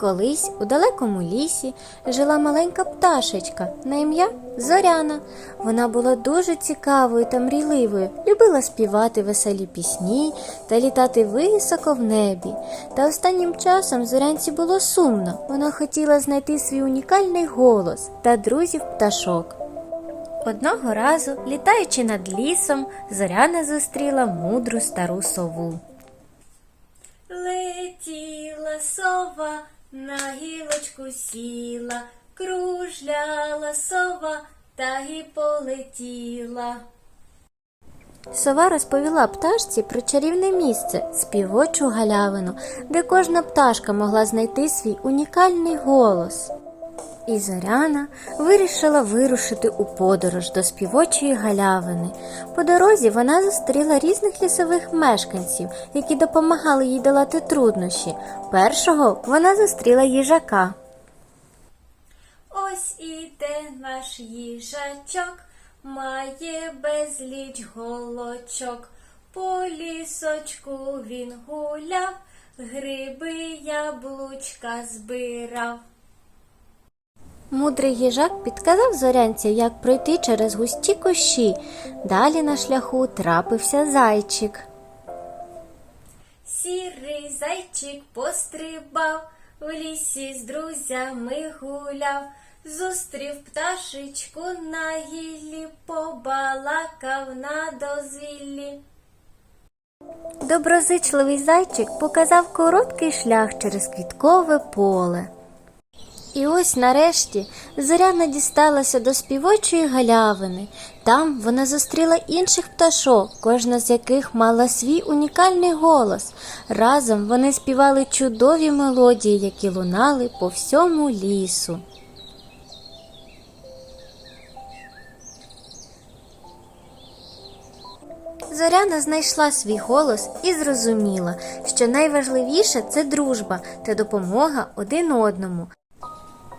Колись у далекому лісі жила маленька пташечка на ім'я Зоряна. Вона була дуже цікавою та мрійливою, любила співати веселі пісні та літати високо в небі. Та останнім часом зорянці було сумно. Вона хотіла знайти свій унікальний голос та друзів пташок. Одного разу, літаючи над лісом, зоряна зустріла мудру стару сову. Летіла сова, на гілочку сіла, кружляла сова та й полетіла. Сова розповіла пташці про чарівне місце, співочу галявину, де кожна пташка могла знайти свій унікальний голос. І Зоряна вирішила вирушити у подорож до співочої галявини. По дорозі вона зустріла різних лісових мешканців, які допомагали їй долати труднощі. Першого вона зустріла їжака. Ось іде наш їжачок, має безліч голочок. По лісочку він гуляв, гриби яблучка збирав. Мудрий їжак підказав зорянці, як пройти через густі кущі. Далі на шляху трапився зайчик. Сірий зайчик пострибав, в лісі з друзями гуляв, зустрів пташечку на гіллі, побалакав на дозвіллі. Доброзичливий зайчик показав короткий шлях через квіткове поле. І ось нарешті Зоряна дісталася до співочої галявини. Там вона зустріла інших пташок, кожна з яких мала свій унікальний голос. Разом вони співали чудові мелодії, які лунали по всьому лісу. Зоряна знайшла свій голос і зрозуміла, що найважливіше це дружба та допомога один одному.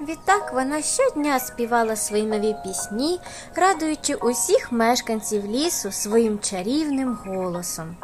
Відтак вона щодня співала свої нові пісні, радуючи усіх мешканців лісу своїм чарівним голосом.